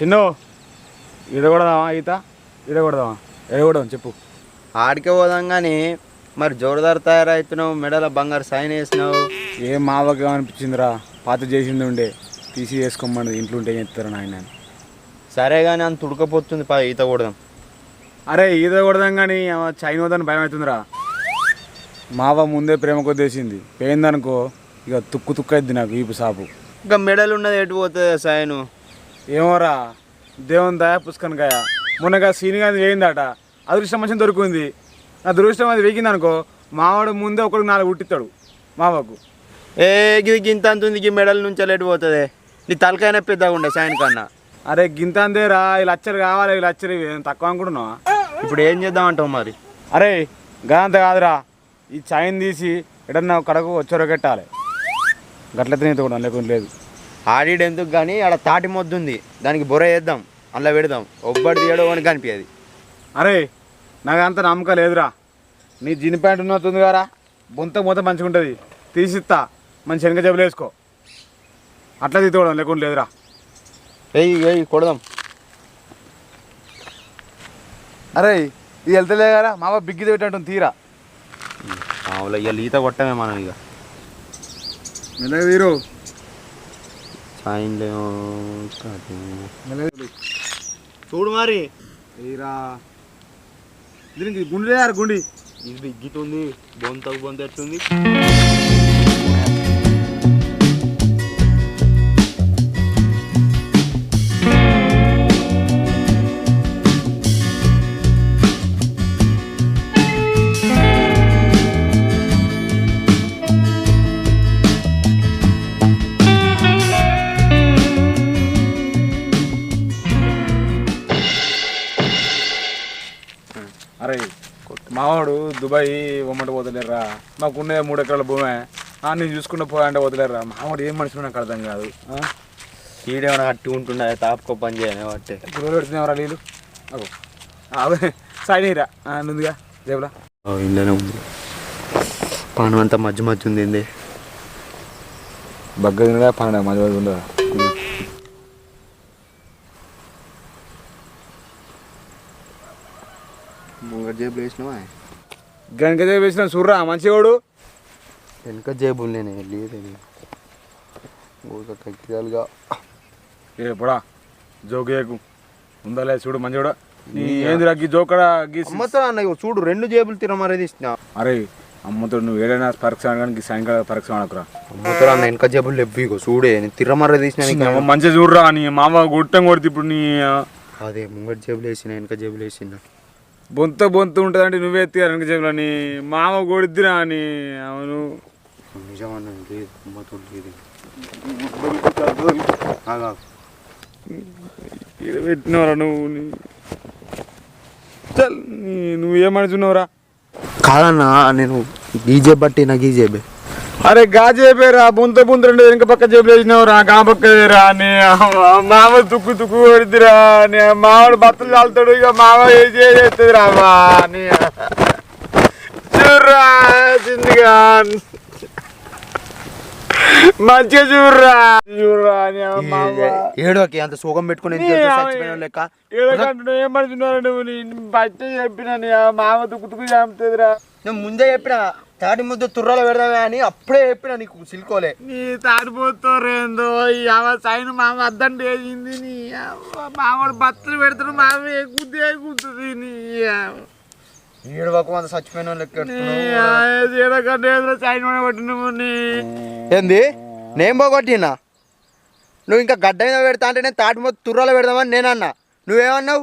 చిన్ను ఈడ కొడదామా ఈత? ఏడ కొడదాం చెప్పు. ఆడికే పోదాం కానీ మరి జోరుదారు తయారవుతున్నావు మెడల బంగారు సైన్ వేసినావు. ఏం మావగా అనిపించిందిరా? పాత చేసింది ఉండే. తీసి వేసుకోమని ఇంట్లో ఉంటే ఏం చెప్తారు నాయన. సరే కానీ అంత ఉడకపోతుంది పా ఈత కొడదాం. అరే ఈత కొడదాం కానీ చైన్ వద్దని భయం అవుతుందిరా. మావ ముందే ప్రేమ కొద్దేసింది. పోయిందనుకో ఇక తుక్కు తుక్కు అయింది నాకు ఈపు సాపు. ఇంకా మెడలు ఉన్నది ఎటు పోతుంది సైను? ఏమోరా దేవుని దయ పుష్కనకాయ మొన్నగా సీనిగా వేయిందట అదృష్టం మంచిగా దొరికింది. నా దురదృష్టం అది వేగింది అనుకో మావాడు ముందే ఒకరికి నాలుగు ఉట్టిస్తాడు మావకు. ఏ గిది గింత అంత ఉంది ఈ మెడల నుంచి ఎటు పోతుంది. నీ తలకైనా పెద్దగా ఉండే సైన్ కన్నా అరే గింత అంతేరా ఈ లచ్చలు కావాలి ఇవి ఏం తక్కువ అనుకుంటున్నావా? ఇప్పుడు ఏం చేద్దాం అంటావు మరి? అరే గంత కాదురా ఈ చైన్ తీసి ఎడన్నా కడకు వచ్చొరగెట్టాలి గట్లయితే కూడా లేకుండా లేదు. ఆడిడు ఎందుకు కానీ ఆడ తాటి మొద్దు ఉంది దానికి బొర వేద్దాం అందులో పెడదాం. ఒబ్బడి తీయడం అని కనిపించదు అరే నాకు అంత నమ్మకం లేదురా. నీ జీన్ ప్యాంట్ ఉన్నట్టుంది కదా బొంత మొత్తం మంచిగా ఉంటుంది తీసిస్తా మంచి శనగ జబ్బులు వేసుకో. అట్లా తీసుకోవడం లేకుండా లేదురా. వెయ్యి వెయ్యి కొడదాం. అరే ఇది వెళ్తలే కదా మావ బిగ్గిది పెట్టంటుంది తీరా. మామూలు ఇవాళ ఈత కొట్టమే మనం ఇక. మెల్లగా చూడు మరి దీనికి గుండె గుండి ఇది బిగ్గితుంది బొంతకు బొంత ఎట్టుంది దుబాయ్ బొమ్మట పోతలేరా మాకున్న మూడు ఎకరాల భూమే. ఆ, నేను చూసుకుంటూ పోయాంటే పోతలేరా మావాడు ఏం మనిషి నాకు అర్థం కాదు? ఈడేమైనా అట్టి ఉంటుండే తాపుకో పని చేయని బట్టే గురువులు పెడుతున్నావరా నీళ్ళు? అవే సాయిరా నుందిగా జేబులా. ఇంట్లోనే ఉంది. పానం అంతా మధ్య మధ్య ఉంది బగ్గ తినగా పన్నెండు మధ్య మధ్య ఉండదా జేబులు వేసినావా? గనక వేసిన చూర్రా మంచివాడు. వెనక జేబులు నేను లేదు ఊరిక టెక్నికల్గా ఏ పొడా జోకేయకు ఉందా లేదు చూడు మంచివాడు. నీ ఏందిరా గీ జోకడా గీ అమ్మతో అన్న చూడు రెండు జేబులు తిరమరేది ఇచ్చిన. అరే అమ్మతో నువ్వు ఏదైనా పరీక్ష కానీ సాయంకాలం పరీక్ష ఆడకురా. అమ్మతో అన్న వెనక జేబులు ఇగో చూడే నేను తిరమర్ర తీసిన మంచిగా చూడరా నీ మామ గుట్టం కొడితే ఇప్పుడు నీ అదే ముంగట జేబులు వేసిన వెనక జేబులు వేసిన. బొంత బొంత ఉంటుంది అంటే నువ్వే ఎత్తి వెనక చెప్పులా నీ మామ కొడిద్దిరా అని. అవును. పెట్టినవరా నువ్వు? నీ- చల్ నీ- నువ్వు ఏమనుచున్నావురా? కాదన్నా నేను జేబు బట్టి నాకు ఈ జేబే. అరే గాజేపేరా బొంత బొంత రెండు వెనక పక్క జేబులు వేసినావురా గా పక్కదేరా నీ మామ తుక్కు తుక్కు కొడిద్దిరా నీ మావాడు బట్టలు చాలుతాడు ఇక మామ మా నీ చూర్రా చిందిగా మంచిగా చూర్రా చూర్రా ఏడోకి అంత సుఖం పెట్టుకుని లెక్క? ఏమనుకున్నావు నువ్వు? బట్ట చెప్పిన మామ తుక్కు తుక్కు చంపుతుందిరా నేను ముందే చెప్పిన తాటి ముద్ద తుర్రాలు పెడదామే అని అప్పుడే చెప్పిన నీకు సిల్కోలే. నీ తాడిపోతారేందో ఈ అవ సైన్ మామ అద్దండి వేసింది నీ మామూలు బట్టలు పెడతాడు మామ ఎక్కుద్ది ఎక్కుతుంది నీ. ఏడు వరకు అంత చచ్చిపోయిన సైన్ మీద పట్టినవు నీ. ఏంది? నేను పోగొట్టినా నువ్వు ఇంకా గడ్డ మీద పెడతా అంటే నేను తాటి ముద్ద తుర్రాలు పెడదామని నేను అన్నా. నువ్వేమన్నావు?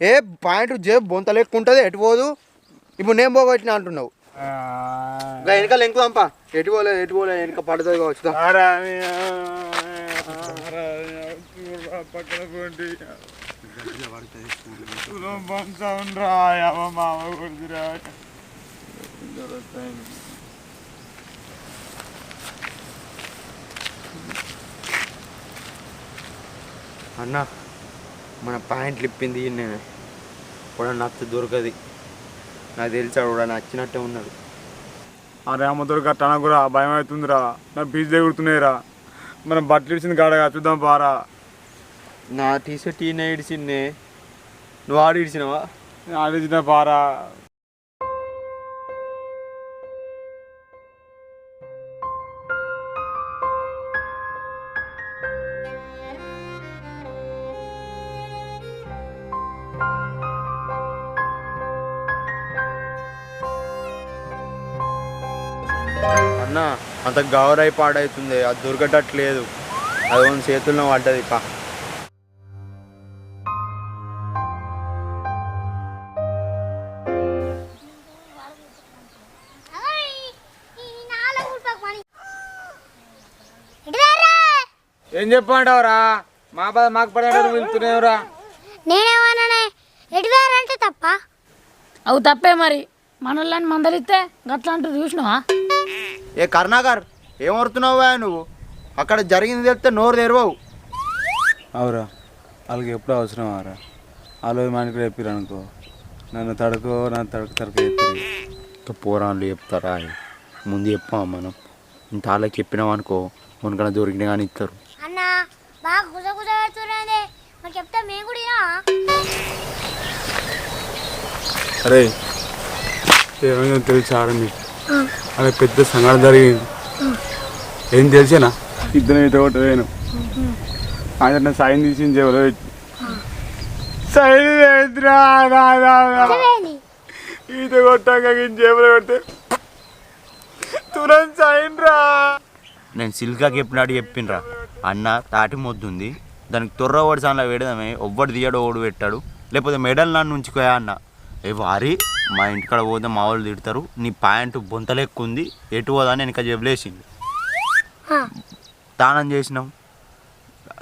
ఏ పాయింట్ జేబు బొంత లెక్క ఉంటుంది ఎటు పోదు? ఇప్పుడు నేను పోగొట్టినా అంటున్నావు. వెనక లెంకు పంప ఎటు పోలే ఎటు పోలే వెనక పడుతుంది కావచ్చు. అన్న మన పాయింట్లు ఇప్పింది నేను కూడా నచ్చ దొరకది. నాకు తెలిసాడు కూడా నచ్చినట్టే ఉన్నాడు. అరే అమ్మతోడు గట్ట అనకురా భయం అవుతుందిరా. నా బీచ్ దగ్గరుతున్నాయిరా మనం బట్టలు ఇచ్చింది కాడగా చూద్దాం పారా. నా టీషర్ట్ ఈయన ఇడిచిందే నువ్వు ఆడి ఇడిచినావా ఆడించిన పారా. అన్న అంత గౌరవ పాడవుతుంది అది దొరకటట్లేదు అది ఓన్ చేతుల్లో పడ్డది పా. ఏం చెప్పమంటావురా? మా బాధ మాకు పడేటట్టు వెళ్తున్నావురా నేనేమన్నానే ఎటువేరంటే తప్ప? అవు తప్పే మరి. మనల్ని మందలిస్తే గట్లా అంటూ చూసినావా? ఏ కరుణాకర్ ఏం వరుతున్నావు నువ్వు? అక్కడ జరిగింది తెలిస్తే నోరు తెరవవు. అవురా వాళ్ళకి ఎప్పుడు అవసరం ఆరా. వాళ్ళు మనకి చెప్పారు అనుకో. నన్ను తడుకో నన్ను తడక తడక చెప్పారు ఇంకా పోరాళ్ళు చెప్తారా? ముందు చెప్పాం మనం? ఇంత వాళ్ళకి చెప్పినాం అనుకో మనకన్నా దొరికినా కానీ ఇస్తారు. అన్న బాగా గుజ గుజ పెడుతున్నది మరి చెప్తే మేము కూడా వినా? అరే ఏమైందో తెలుసు ఆడ అలా పెద్ద సంఘటన జరిగింది. ఏం తెలిసేనా? ఇద్దరు ఈత కొట్టలేను ఆయన సాయం తీసి చెవులో పెట్టి. సైడ్ వేద్రా రా, రా, రా. ఏంది? ఈత కొట్టాక జేబులో పెడితే తురం సైన్ రా. నేను సిల్కాకి చెప్పినాడు చెప్పిండ్రా అన్న తాటి మొద్దుంది దానికి తొర్ర ఓడి సాన్లో పెడదామే. ఎవ్వడు తీయడు ఓడు పెట్టాడు. లేకపోతే మెడల్ నన్ను ఉంచుకోయా అన్న. ఏ వారి మా ఇంటికాడ పోతే మా వాళ్ళు తిడతారు నీ ప్యాంటు బొంతలెక్కుంది ఎటు పోదా అని వెనక జబ్బులేసింది. తానం చేసినాం.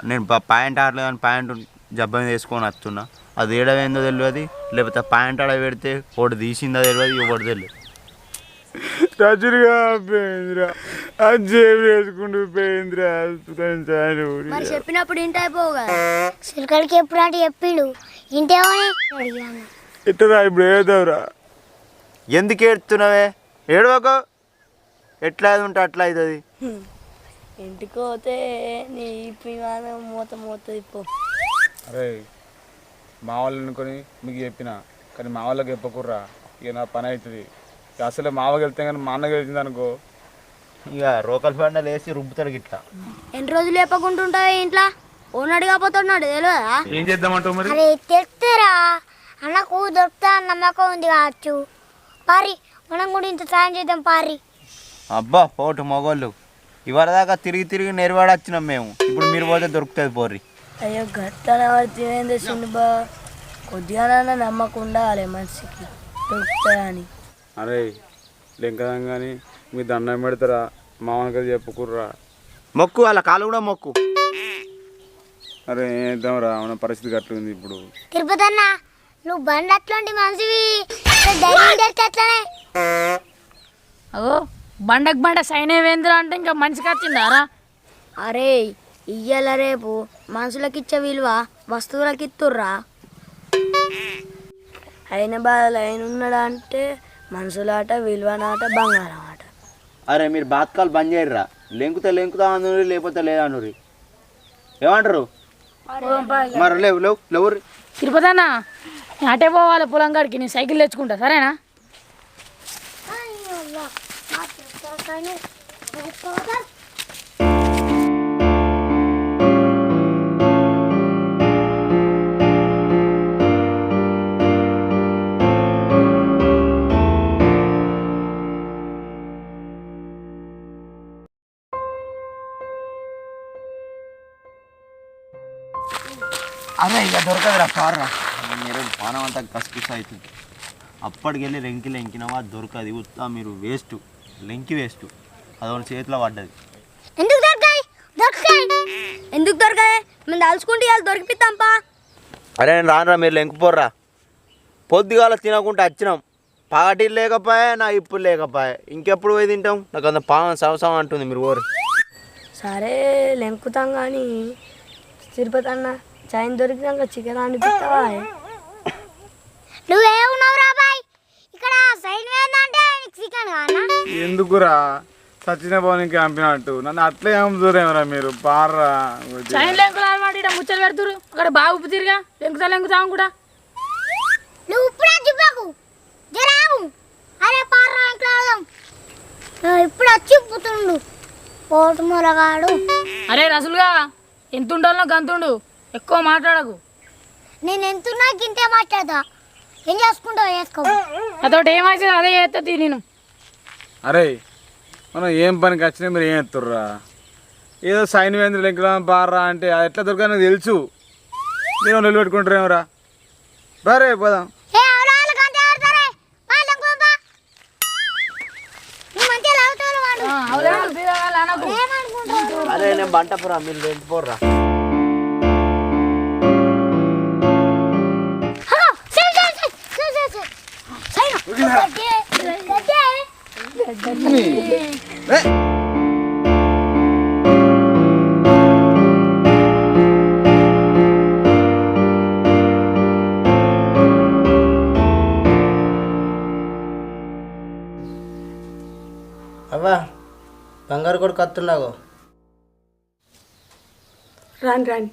నేను ప్యాంట్ ఆడలేదని ప్యాంటు జబ్బ మీద వేసుకొని వస్తున్నా. అది ఏడవేందో తెలియదు లేకపోతే ప్యాంట్ ఆడ పెడితే ఒకటి తీసిందో తెలియదు ఒకటి తెలియదు పోయిందిరా. వేసుకుంటూ పోయిందిరా. మరి చెప్పినప్పుడు ఇంటి అయిపోవు కదా. సిల్కడికి ఎప్పుడు అంటే చెప్పిండు. ఇంటేమని అడిగాను. ఇట్టరా ఇప్పుడు ఏదవురా ఎందుకు ఏడుతున్నావే? ఏడవక. ఎట్లా అది ఉంటే అట్లా అవుతుంది. ఇంటికి పోతే నీ విమానం మూత మూత ఇప్పు అరే మా వాళ్ళు అనుకొని మీకు చెప్పిన కానీ మా వాళ్ళకి చెప్పకుర్రా. ఇక నా పని అవుతుంది. ఇక అసలు మా వాళ్ళకి వెళ్తే కానీ మా అన్నకి వెళ్తుంది అనుకో. ఇక రోకల్ బండలు వేసి రుబ్బుతాడు గిట్లా. ఎన్ని రోజులు లేపకుంటుంటావు ఇంట్లో? ఓనాడు కాకపోతున్నాడు తెలియదా ఏం చేద్దామంటావు మరి? అరే అన్నకు దొరుకుతా అని నమ్మకం ఉంది కావచ్చు. పారి మనం కూడా ఇంత సాయం చేద్దాం పారి. అబ్బా పోటు మగోళ్ళు. ఇవాళ దాకా తిరిగి తిరిగి నెరవాడ వచ్చినాం మేము. ఇప్పుడు మీరు పోతే దొరుకుతుంది పోర్రి. అయ్యో గట్టాన పడితే ఏం తెచ్చిండు బా కొద్దిగానైనా నమ్మకం ఉండాలి మనిషికి. దొరుకుతాయని. అరే లెంకదాం కానీ మీ దండం పెడతారా? మామూలుగా చెప్పుకుర్రా. మొక్కు వాళ్ళ కాలు కూడా మొక్కు. అరే ఏం చేద్దాంరా మన పరిస్థితి గట్లుంది ఇప్పుడు. తిరుపతి అన్న నువ్వు బండి అట్లాంటి మనిషివి. అట్లనే. అగో బండకు బండ సైన్ ఏవేంద్రా అంటే ఇంకా మనిషికి వచ్చిందారా? అరే ఇయ్యాల రేపు మనుషులకి ఇచ్చే విలువ వస్తువులకి ఇస్తుర్రా అయిన బాధలు అయిన ఉన్నాడా అంటే మనుషులాట విలువనాట బంగారం ఆట అరే మీరు బాత్కాలు బంద్ చేయర్రా. లెంకుతే లెంకుతా అనురి లేకపోతే లేదనురి ఏమంటారు? మరి లేవు లేవు లేవు తిరుపతి అన్న నేను అటే పోవాలి పొలం కాడికి నేను సైకిల్ తెచ్చుకుంటా సరేనా? అరే ఇక దొరకదురా పార్రా మీరు అంతా కసిపిస్ అవుతుంది. అప్పటికెళ్ళి లెంకి లెంకినవా దొరకదు. ఉత్తా మీరు వేస్ట్. లెంకి వేస్ట్. అది వాళ్ళ చేతిలో పడ్డది. ఎందుకు దొరకాయి దొరకాయి ఎందుకు దొరకదే మేము తలుచుకుంటే ఇవాళ దొరికిపిస్తాంపా అరే నేను రానురా మీరు లెంకిపోర్రా పొద్దుగాల తినకుండా వచ్చినాం పాటి లేకపోయా నా ఇప్పుడు లేకపోయా. ఇంకెప్పుడు పోయి తింటాం? నాకు అంత పావం సంవత్సరం అంటుంది మీరు ఓరు. సరే లెంకుతాం కానీ తిరుపతి అన్న చైన్ దొరికినాక చికెన్ అనిపిస్తావా నువ్వేమున్నావు రా బాయ్? ఇక్కడ సైన్ ఏందంటే చికెన్ కానా ఎందుకురా? సచిన భవనికి చంపినట్టు నన్ను అట్లే చంపుతారేమరా మీరు? పార్రా చైన్ లెంకులు అనమాట ఇక్కడ ముచ్చలు పెడుతురు అక్కడ బాగా ఉప్పు తిరిగా. లెంకుతా లెంకుతాం కూడా. నువ్వు ఇప్పుడే దిబ్బకు జరావు అరే పార్రా ఇంట్లో. నువ్వు ఇప్పుడు వచ్చి పుతుండు పోటు మురగాడు అరే రసులుగా ఎంత ఉండాలో గంతుండు ఎక్కువ మాట్లాడకు. నేను ఎంతున్నా గింతే మాట్లాడదా ఏం చేసుకుంటావు? చేసుకో? అదొకటి ఏమైతే అదే చేస్తుంది నేను. అరే మనం ఏం పనికి వచ్చినా మీరు ఏం ఎత్తుర్రా ఏదో సైన్ వేంద్ర లెంకులం పార్రా అంటే అది ఎట్లా దొరకదు నాకు తెలుసు. మీరు నిలబెట్టుకుంటారేమరా? బరే పోదాం. అరే నేను బంటపురా మీరు వెళ్ళిపోర్రా అవ్వా బంగారు కొడుకు వస్తున్నావు రాని రాని.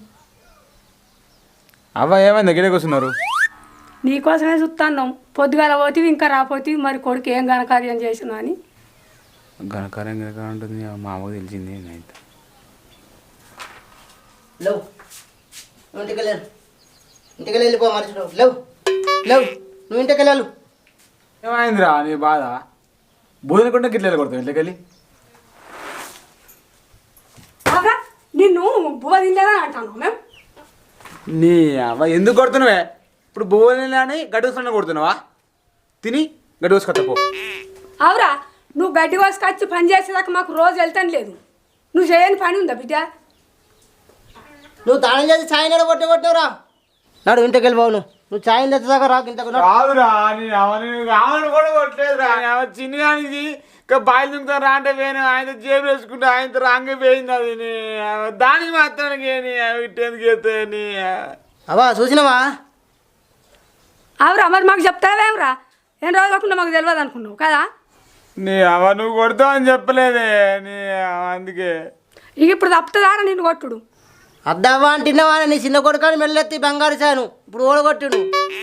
అవ్వ ఏమైంది? దగ్గరే కూర్చున్నారు. నీకోసమే చూస్తున్నాం పొద్దుగాల పోతివి ఇంకా రాపోతివి మరి కొడుకు ఏం ఘనకార్యం చేసినా అని. ఘనకార్యం ఘనకారం ఉంటుంది మా అమ్మకు తెలిసింది లేవు. ఇంటికి వెళ్ళాను ఇంటికి వెళ్ళి వెళ్ళిపో లేవు. లేవు. నువ్వు ఇంటికి వెళ్ళాలి. ఏమైందిరా నీ బాధ? భోజనం కూడా గిట్ల కొడతావు ఇంట్లోకి వెళ్ళి నిన్ను బువ్వ తినలేదని అంటాను మేము నీ అవ్వ ఎందుకు కొడుతున్నావే? ఇప్పుడు అని గడ్డూసుకున్న కొడుతున్నావా? తిని గడ్డూసుకొత్త పో. అవురా నువ్వు గడ్డి కోసుకొచ్చి పని చేసేదాకా మాకు రోజు వెళ్తాను లేదు. నువ్వు చేయని పని ఉందా బిడ్డ? నువ్వు తాళం చేసి ఛాయ్ నడు కొట్టి కొట్టినవురా. నాడు ఇంటికి వెళ్ళిపోవు నువ్వు నువ్వు ఛాయ్ తెచ్చేదాకా రాకు ఇంతకు నడు. కాదురా నీ అవని ఆమెను కూడా కొట్టలేదురా. చిన్న కానిది ఇంకా బాయిలు దుంకుతారా అంటే పోయిన. ఆయన జేబు వేసుకుంటే ఆయనతో రాంగ పోయింది అది. నీ. దానికి మాత్రానికి ఇట్టేందుకు ఎత్తే నీ అవ్వ. అవ్వా చూసినావా? అవురా మరి మాకు చెప్తావేమరా ఎన్ని రోజులు కాకుండా మాకు తెలియదు అనుకున్నావు కదా? నీ అవ నువ్వు కొడతావు అని చెప్పలేదే నీ అందుకే. ఇక ఇప్పుడు తప్పుతుందారా నిన్ను కొట్టుడు? అద్దవ్వా అంటున్నావా నీ చిన్న కొడుకాని మెల్లెత్తి బంగారు చాను. ఇప్పుడు ఓడగొట్టుడు.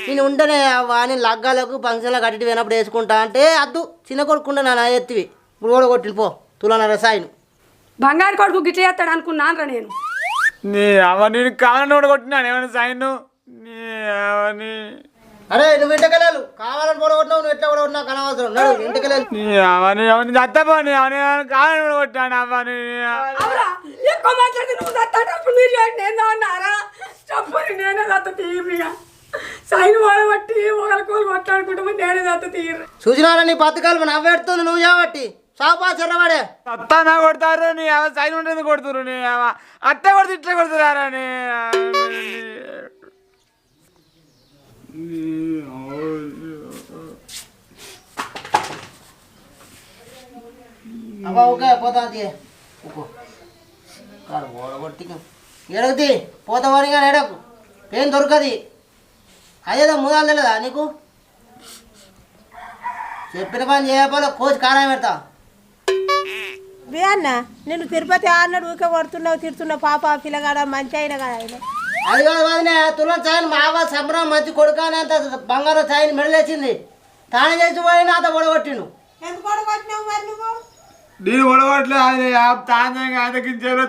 నేను ఉండనే అవ్వా నేను లగ్గాలకు ఫంక్షన్లో కట్టి పోయినప్పుడు వేసుకుంటా అంటే అద్దు చిన్న కొడుకుంటా నా ఎత్తివి. ఇప్పుడు ఓడగొట్టిన పో తులన రసాయను. బంగారు కొడుకు గిట్ల చేస్తాడు అనుకున్నాను నేను. నీ అవ నేను కావాలని కూడా కొట్టినాను ఏమైనా సైన్ నీ అవని అరే నువ్వు ఇంటికి వెళ్ళాలి కావాలని ఓడగొట్టినావు నువ్వు ఎట్లా ఓడగొట్టినా కనవసరం నడు అవని అవని దత్తపోని అవని కావాలని కూడా కొట్టాను అవని అవురా ఎక్కువ మాట్లాడితే నువ్వు మీరు అన్నారా చెప్పని నేనే తీయగా సైన్ కొట్లాడుకుంటామని నేనే దత్త తీయరు చూసినారా నీ పథకాలు నవ్వెడుతుంది నువ్వు చేయబట్టి సాపా చెర్రవాడే. అత్త నా కొడతారు నీ అవ సైన్ ఉంటుంది కొడుతురు నీ అత్త కొడితే ఇట్లా కొడుతున్నారా నీ అబ్బా ఓకే పోతా ఊకో కాదు ఓడగొట్టి ఎడగతి పోతావని కానీ ఎడకు ఏం దొరకది. అదేదో మూదాలు తెలియదా నీకు? చెప్పిన పని చేయకపోలే కోచ్ కారం పెడతా. అన్న నేను తిరుపతి ఆడినాడు ఊకే కొడుతున్నావు తిరుతున్నావు పాప పిల్లగాడ మంచి అయినా కదా ఆయన. అది కాదు వదినే తులం చాయని మావ సంబరం మంచి కొడుకాని అంత బంగారం చాయని మెడలేసింది తాను చేసి కొడుకొచ్చినావు మరి నువ్వు? నేను ఒడగొట్లే అది ఆయనకి చిన్న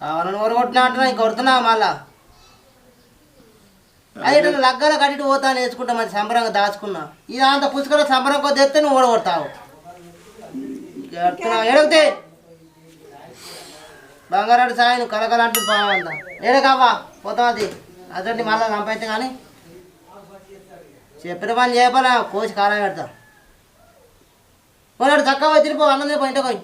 కావాలని ఒరగొట్టినా అంటున్నా ఇంక కొడుతున్నా మళ్ళా? అది లగ్గాల కట్టి పోతాను వేసుకుంటా మరి సంబరంగా దాచుకున్నా. ఇది అంత పుష్కర సంబరం కొద్ది ఎత్తే నువ్వు ఓడగొడతావు. ఎడగితే బంగారాడు సాయను కలకలంటూ బాగుందా ఏడకవ్వా పోతాం అది అదండి మళ్ళీ చంపైతే కానీ. చెప్పిన పని చేయపలా కోసి కాలం పెడతా. పోరాడు చక్కగా తిరిగిపో అన్నం తిరిపో ఇంటికి పోయి.